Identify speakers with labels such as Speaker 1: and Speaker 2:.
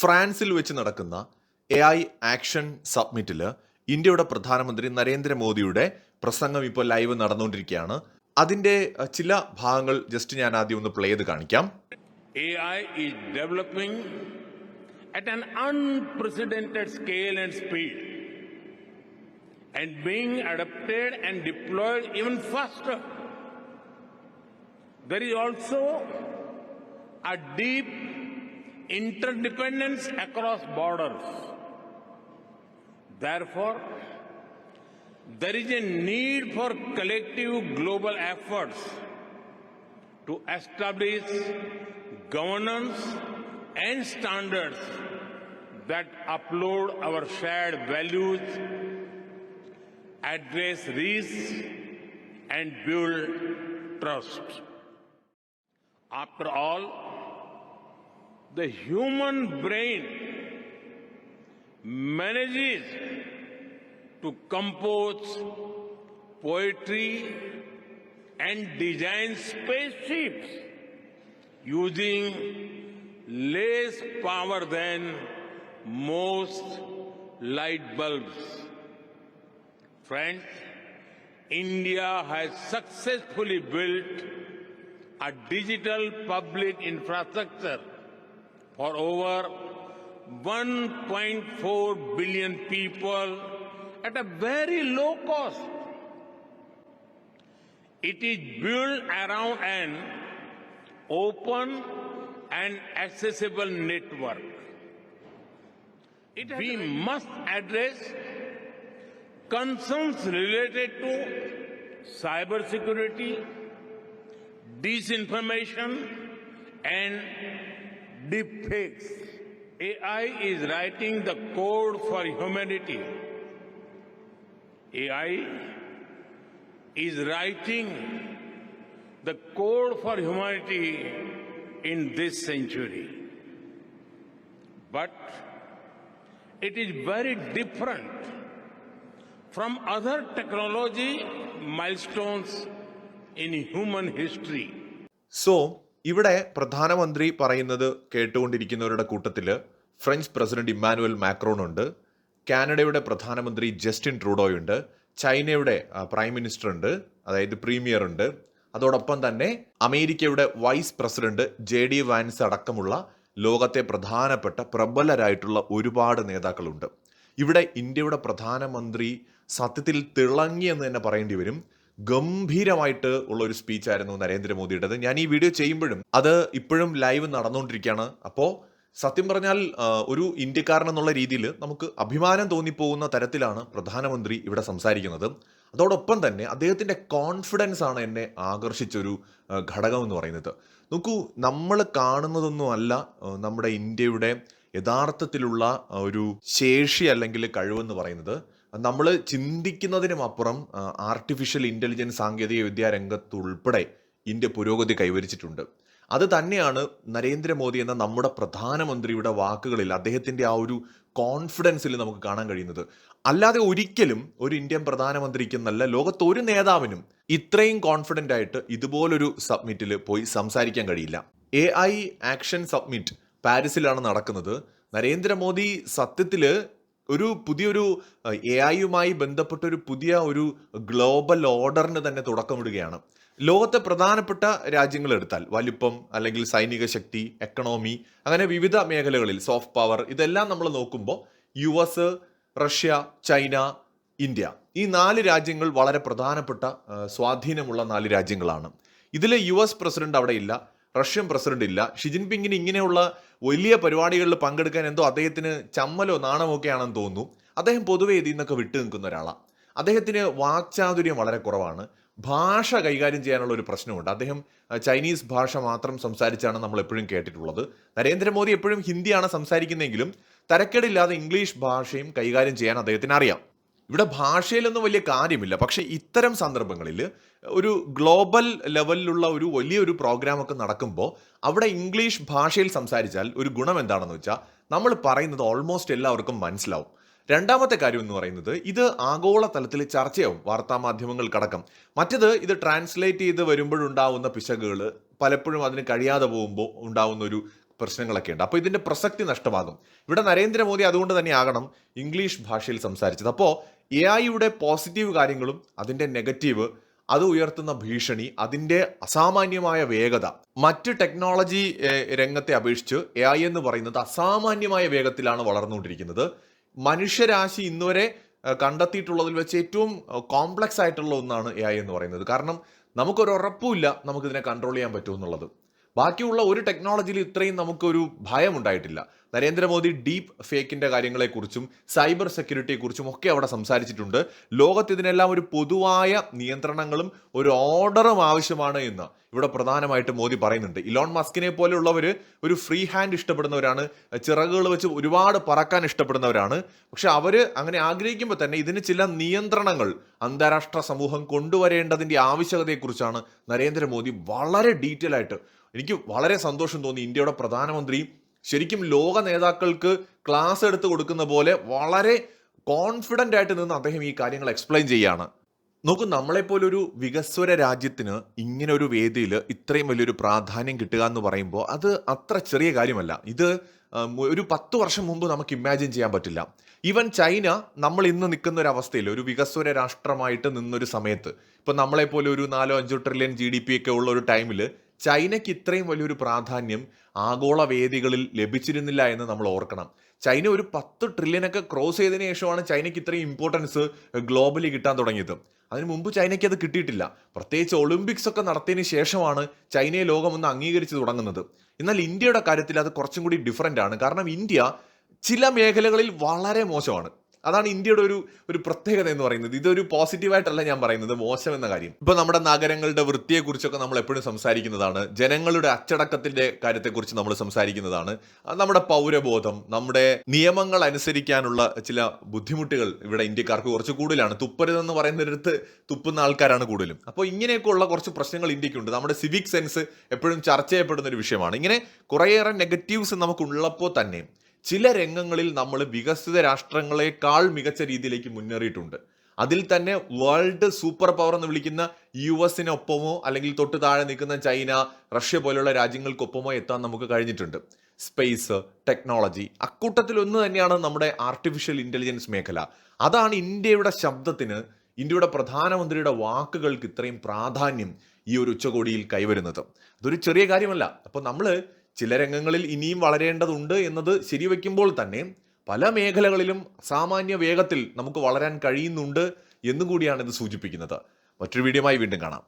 Speaker 1: ഫ്രാൻസിൽ വെച്ച് നടക്കുന്ന എ ഐ ആക്ഷൻ സബ്മിറ്റിൽ ഇന്ത്യയുടെ പ്രധാനമന്ത്രി നരേന്ദ്രമോദിയുടെ പ്രസംഗം ഇപ്പോൾ ലൈവ് നടന്നുകൊണ്ടിരിക്കുകയാണ് അതിന്റെ ചില ഭാഗങ്ങൾ ജസ്റ്റ് ഞാൻ ആദ്യം ഒന്ന് പ്ലേ ചെയ്ത് കാണിക്കാം
Speaker 2: AI is developing at an scale and speed and and being and deployed deployed faster faster. Is is a deep interdependence across borders. Therefore, there is a need for collective global efforts to establish governance and standards that upload our shared values, address risks, and build trust. After all, the human brain manages to compose poetry and design spaceships using less power than most light bulbs. Friends, India has successfully built a digital public infrastructure for over 1.4 billion people at a very low cost. It is built around an open and accessible network. we must address concerns related to cybersecurity, disinformation, and deepfakes. AI is writing the code for humanity. AI is writing the code for humanity in this century. But it is very different from other technology milestones in human history.
Speaker 1: So ഇവിടെ പ്രധാനമന്ത്രി പറയുന്നത് കേട്ടുകൊണ്ടിരിക്കുന്നവരുടെ കൂട്ടത്തിൽ French president Emmanuel Macron ഉണ്ട് കാനഡയുടെ പ്രധാനമന്ത്രി Justin ട്രൂഡോയുണ്ട് ചൈനയുടെ prime minister ഉണ്ട് അതായത് പ്രീമിയർ ഉണ്ട് അതോടൊപ്പം തന്നെ അമേരിക്കയുടെ vice president J D Vance അടക്കമുള്ള ലോകത്തെ പ്രധാനപ്പെട്ട പ്രബലരായിട്ടുള്ള ഒരുപാട് നേതാക്കളുണ്ട്. ഇവിടെ ഇന്ത്യയുടെ പ്രധാനമന്ത്രി സത്യത്തിൽ തിളങ്ങി എന്ന് തന്നെ പറയേണ്ടി വരും. ഗംഭീരമായിട്ട് ഉള്ള ഒരു സ്പീച്ചായിരുന്നു നരേന്ദ്രമോദിയുടേത്. ഞാൻ ഈ വീഡിയോ ചെയ്യുമ്പോഴും അത് ഇപ്പോഴും ലൈവ് നടന്നുകൊണ്ടിരിക്കുകയാണ്. അപ്പോൾ സത്യം പറഞ്ഞാൽ ഒരു ഇന്ത്യക്കാരൻ എന്നുള്ള രീതിയിൽ നമുക്ക് അഭിമാനം തോന്നിപ്പോകുന്ന തരത്തിലാണ് പ്രധാനമന്ത്രി ഇവിടെ സംസാരിക്കുന്നത്. അതോടൊപ്പം തന്നെ അദ്ദേഹത്തിന്റെ കോൺഫിഡൻസ് ആണ് എന്നെ ആകർഷിച്ചൊരു ഘടകം എന്ന് പറയുന്നത്. നോക്കൂ നമ്മൾ കാണുന്നതൊന്നും അല്ല നമ്മുടെ ഇന്ത്യയുടെ യഥാർത്ഥത്തിലുള്ള ഒരു ശേഷി അല്ലെങ്കിൽ കഴിവെന്ന് പറയുന്നത് നമ്മൾ ചിന്തിക്കുന്നതിനും അപ്പുറം ആർട്ടിഫിഷ്യൽ ഇന്റലിജൻസ് സാങ്കേതിക വിദ്യാ രംഗത്തുൾപ്പെടെ ഇന്ത്യ പുരോഗതി കൈവരിച്ചിട്ടുണ്ട്. അത് തന്നെയാണ് നരേന്ദ്രമോദി എന്ന നമ്മുടെ പ്രധാനമന്ത്രിയുടെ വാക്കുകളിൽ അദ്ദേഹത്തിന്റെ ആ ഒരു കോൺഫിഡൻസിൽ നമുക്ക് കാണാൻ കഴിയുന്നത്. അല്ലാതെ ഒരിക്കലും ഒരു ഇന്ത്യൻ പ്രധാനമന്ത്രിക്ക് എന്നല്ല ലോകത്ത് ഒരു നേതാവിനും ഇത്രയും കോൺഫിഡന്റ് ആയിട്ട് ഇതുപോലൊരു സബ്മിറ്റിൽ പോയി സംസാരിക്കാൻ കഴിയില്ല. എ ആക്ഷൻ സബ്മിറ്റ് പാരീസിലാണ് നടക്കുന്നത്. നരേന്ദ്രമോദി സത്യത്തിൽ ഒരു പുതിയൊരു എ ഐയുമായി ബന്ധപ്പെട്ട ഒരു പുതിയ ഒരു ഗ്ലോബൽ ഓർഡറിന് തന്നെ തുടക്കമിടുകയാണ് ലോകത്തെ പ്രധാനപ്പെട്ട രാജ്യങ്ങൾ എടുത്താൽ വലിപ്പം അല്ലെങ്കിൽ സൈനിക ശക്തി എക്കണോമി അങ്ങനെ വിവിധ മേഖലകളിൽ സോഫ്റ്റ് പവർ ഇതെല്ലാം നമ്മൾ നോക്കുമ്പോൾ U S Russia China India ഈ നാല് രാജ്യങ്ങൾ വളരെ പ്രധാനപ്പെട്ട സ്വാധീനമുള്ള നാല് രാജ്യങ്ങളാണ്. ഇതിലെ യു എസ് പ്രസിഡന്റ് അവിടെ ഇല്ല. റഷ്യൻ പ്രസിഡന്റ് ഇല്ല. ഷിജിൻപിങ്ങിന് ഇങ്ങനെയുള്ള വലിയ പരിപാടികളിൽ പങ്കെടുക്കാൻ എന്തോ അദ്ദേഹത്തിന് ചമ്മലോ നാണമോ ഒക്കെ ആണെന്ന് തോന്നുന്നു. അദ്ദേഹം പൊതുവെ ഇതിൽ നിന്നൊക്കെ വിട്ടു നിൽക്കുന്ന ഒരാളാണ് അദ്ദേഹത്തിന് വാക്ചാതുര്യം വളരെ കുറവാണ്. ഭാഷ കൈകാര്യം ചെയ്യാനുള്ള ഒരു പ്രശ്നമുണ്ട്. അദ്ദേഹം ചൈനീസ് ഭാഷ മാത്രം സംസാരിച്ചാണ് നമ്മൾ എപ്പോഴും കേട്ടിട്ടുള്ളത്. നരേന്ദ്രമോദി എപ്പോഴും ഹിന്ദിയാണ് സംസാരിക്കുന്നതെങ്കിലും തരക്കേടില്ലാതെ ഇംഗ്ലീഷ് ഭാഷയും കൈകാര്യം ചെയ്യാൻ അദ്ദേഹത്തിന് അറിയാം. ഇവിടെ ഭാഷയിലൊന്നും വലിയ കാര്യമില്ല. പക്ഷേ ഇത്തരം സന്ദർഭങ്ങളിൽ ഒരു ഗ്ലോബൽ ലെവലിലുള്ള ഒരു വലിയൊരു പ്രോഗ്രാമൊക്കെ നടക്കുമ്പോൾ അവിടെ ഇംഗ്ലീഷ് ഭാഷയിൽ സംസാരിച്ചാൽ ഒരു ഗുണം എന്താണെന്ന് വെച്ചാൽ നമ്മൾ പറയുന്നത് ഓൾമോസ്റ്റ് എല്ലാവർക്കും മനസ്സിലാവും. രണ്ടാമത്തെ കാര്യം എന്ന് പറയുന്നത് ഇത് ആഗോള തലത്തിൽ ചർച്ചയാവും വാർത്താ മാധ്യമങ്ങൾക്കടക്കം മറ്റത് ഇത് ട്രാൻസ്ലേറ്റ് ചെയ്ത് വരുമ്പോഴുണ്ടാവുന്ന പിശകുകൾ പലപ്പോഴും അതിന് കഴിയാതെ പോകുമ്പോൾ ഉണ്ടാവുന്ന ഒരു പ്രശ്നങ്ങളൊക്കെ ഉണ്ട്. അപ്പോൾ ഇതിന്റെ പ്രസക്തി നഷ്ടമാകും. ഇവിടെ നരേന്ദ്രമോദി അതുകൊണ്ട് തന്നെ ആകണം ഇംഗ്ലീഷ് ഭാഷയിൽ സംസാരിച്ചത്. അപ്പോൾ എ ഐയുടെ പോസിറ്റീവ് കാര്യങ്ങളും അതിന്റെ നെഗറ്റീവ് അത് ഉയർത്തുന്ന ഭീഷണി അതിന്റെ അസാമാന്യമായ വേഗത മറ്റ് ടെക്നോളജി രംഗത്തെ അപേക്ഷിച്ച് എ ഐ എന്ന് പറയുന്നത് അസാമാന്യമായ വേഗത്തിലാണ് വളർന്നുകൊണ്ടിരിക്കുന്നത്. മനുഷ്യരാശി ഇന്നുവരെ കണ്ടെത്തിയിട്ടുള്ളതിൽ വെച്ച് ഏറ്റവും കോംപ്ലക്സ് ആയിട്ടുള്ള ഒന്നാണ് എ എന്ന് പറയുന്നത്. കാരണം നമുക്കൊരു ഉറപ്പുമില്ല നമുക്കിതിനെ കൺട്രോൾ ചെയ്യാൻ പറ്റുമെന്നുള്ളത് ബാക്കിയുള്ള ഒരു ടെക്നോളജിയിൽ ഇത്രയും നമുക്കൊരു ഭയം ഉണ്ടായിട്ടില്ല നരേന്ദ്രമോദി ഡീപ്പ് ഫേക്കിന്റെ കാര്യങ്ങളെക്കുറിച്ചും സൈബർ സെക്യൂരിറ്റിയെക്കുറിച്ചും ഒക്കെ അവിടെ സംസാരിച്ചിട്ടുണ്ട്. ലോകത്ത് ഇതിനെല്ലാം ഒരു പൊതുവായ നിയന്ത്രണങ്ങളും ഒരു ഓർഡറും ആവശ്യമാണ് എന്ന് ഇവിടെ പ്രധാനമായിട്ട് മോദി പറയുന്നുണ്ട്. ഇലോൺ മസ്കിനെ പോലെയുള്ളവർ ഒരു ഫ്രീ ഹാൻഡ് ഇഷ്ടപ്പെടുന്നവരാണ് ചിറകുകൾ വെച്ച് ഒരുപാട് പറക്കാൻ ഇഷ്ടപ്പെടുന്നവരാണ്. പക്ഷെ അവർ അങ്ങനെ ആഗ്രഹിക്കുമ്പോൾ തന്നെ ഇതിന് ചില നിയന്ത്രണങ്ങൾ അന്താരാഷ്ട്ര സമൂഹം കൊണ്ടുവരേണ്ടതിന്റെ ആവശ്യകതയെക്കുറിച്ചാണ് നരേന്ദ്രമോദി വളരെ ഡീറ്റെയിൽ ആയിട്ട് എനിക്ക് വളരെ സന്തോഷം തോന്നി. ഇന്ത്യയുടെ പ്രധാനമന്ത്രി ശരിക്കും ലോക നേതാക്കൾക്ക് ക്ലാസ് എടുത്ത് കൊടുക്കുന്ന പോലെ വളരെ കോൺഫിഡന്റ് ആയിട്ട് നിന്ന് അദ്ദേഹം ഈ കാര്യങ്ങൾ എക്സ്പ്ലെയിൻ ചെയ്യാണ്. നോക്കൂ നമ്മളെപ്പോലൊരു വികസ്വര രാജ്യത്തിന് ഇങ്ങനെ ഒരു വേദിയിൽ ഇത്രയും വലിയൊരു പ്രാധാന്യം കിട്ടുക എന്ന് പറയുമ്പോൾ അത് അത്ര ചെറിയ കാര്യമല്ല. ഇത് ഒരു പത്ത് വർഷം മുമ്പ് നമുക്ക് ഇമാജിൻ ചെയ്യാൻ പറ്റില്ല. ഈവൻ ചൈന നമ്മൾ ഇന്ന് നിൽക്കുന്ന ഒരു അവസ്ഥയിൽ ഒരു വികസ്വര രാഷ്ട്രമായിട്ട് നിന്നൊരു സമയത്ത് ഇപ്പം നമ്മളെപ്പോലെ ഒരു നാലോ അഞ്ചോ ട്രില്യൺ ജി ഡി പി ഒക്കെ ഉള്ള ഒരു ടൈമിൽ ചൈനയ്ക്ക് ഇത്രയും വലിയൊരു പ്രാധാന്യം ആഗോള വേദികളിൽ ലഭിച്ചിരുന്നില്ല എന്ന് നമ്മൾ ഓർക്കണം. ചൈന ഒരു പത്ത് ട്രില്യനൊക്കെ ക്രോസ് ചെയ്തതിനു ശേഷമാണ് ചൈനയ്ക്ക് ഇത്രയും ഇമ്പോർട്ടൻസ് ഗ്ലോബലി കിട്ടാൻ തുടങ്ങിയത്. അതിനു മുമ്പ് ചൈനയ്ക്ക് അത് കിട്ടിയിട്ടില്ല. പ്രത്യേകിച്ച് ഒളിമ്പിക്സ് ഒക്കെ നടത്തിയതിന് ശേഷമാണ് ചൈനയെ ലോകം ഒന്ന് അംഗീകരിച്ചു തുടങ്ങുന്നത്. എന്നാൽ ഇന്ത്യയുടെ കാര്യത്തിൽ അത് കുറച്ചും കൂടി ഡിഫറന്റ് ആണ്. കാരണം ഇന്ത്യ ചില മേഖലകളിൽ വളരെ മോശമാണ്. അതാണ് ഇന്ത്യയുടെ ഒരു ഒരു പ്രത്യേകത എന്ന് പറയുന്നത്. ഇതൊരു പോസിറ്റീവായിട്ടല്ല ഞാൻ പറയുന്നത് മോശം എന്ന കാര്യം. ഇപ്പൊ നമ്മുടെ നഗരങ്ങളുടെ വൃത്തിയെക്കുറിച്ചൊക്കെ നമ്മൾ എപ്പോഴും സംസാരിക്കുന്നതാണ്. ജനങ്ങളുടെ അച്ചടക്കത്തിന്റെ കാര്യത്തെക്കുറിച്ച് നമ്മൾ സംസാരിക്കുന്നതാണ്. നമ്മുടെ പൗരബോധം നമ്മുടെ നിയമങ്ങൾ അനുസരിക്കാനുള്ള ചില ബുദ്ധിമുട്ടുകൾ ഇവിടെ ഇന്ത്യക്കാർക്ക് കുറച്ച് കൂടുതലാണ്. തുപ്പരുതെന്ന് പറയുന്നിടത്ത് തുപ്പുന്ന ആൾക്കാരാണ് കൂടുതലും. അപ്പോൾ ഇങ്ങനെയൊക്കെയുള്ള കുറച്ച് പ്രശ്നങ്ങൾ ഇന്ത്യക്കുണ്ട്. നമ്മുടെ സിവിക് സെൻസ് എപ്പോഴും ചർച്ച ചെയ്യപ്പെടുന്ന ഒരു വിഷയമാണ്. ഇങ്ങനെ കുറേയേറെ നെഗറ്റീവ്സ് നമുക്കുള്ളപ്പോൾ തന്നെ ചില രംഗങ്ങളിൽ നമ്മൾ വികസിത രാഷ്ട്രങ്ങളെക്കാൾ മികച്ച രീതിയിലേക്ക് മുന്നേറിയിട്ടുണ്ട്. അതിൽ തന്നെ വേൾഡ് സൂപ്പർ പവർ എന്ന് വിളിക്കുന്ന യു എസിനൊപ്പമോ അല്ലെങ്കിൽ തൊട്ട് താഴെ നിൽക്കുന്ന ചൈന റഷ്യ പോലുള്ള രാജ്യങ്ങൾക്കൊപ്പമോ എത്താൻ നമുക്ക് കഴിഞ്ഞിട്ടുണ്ട്. സ്പേസ് ടെക്നോളജി അക്കൂട്ടത്തിൽ ഒന്ന് തന്നെയാണ് നമ്മുടെ ആർട്ടിഫിഷ്യൽ ഇന്റലിജൻസ് മേഖല. അതാണ് ഇന്ത്യയുടെ ശബ്ദത്തിന് ഇന്ത്യയുടെ പ്രധാനമന്ത്രിയുടെ വാക്കുകൾക്ക് ഇത്രയും പ്രാധാന്യം ഈ ഒരു ഉച്ചകോടിയിൽ കൈവരുന്നത്. അതൊരു ചെറിയ കാര്യമല്ല. അപ്പോൾ നമ്മൾ ചില രംഗങ്ങളിൽ ഇനിയും വളരേണ്ടതുണ്ട് എന്നത് ശരിവെക്കുമ്പോൾ തന്നെ പല മേഖലകളിലും സാമാന്യ വേഗത്തിൽ നമുക്ക് വളരാൻ കഴിയുന്നുണ്ട് എന്നും കൂടിയാണ് ഇത് സൂചിപ്പിക്കുന്നത്. മറ്റൊരു വീഡിയോമായി വീണ്ടും കാണാം.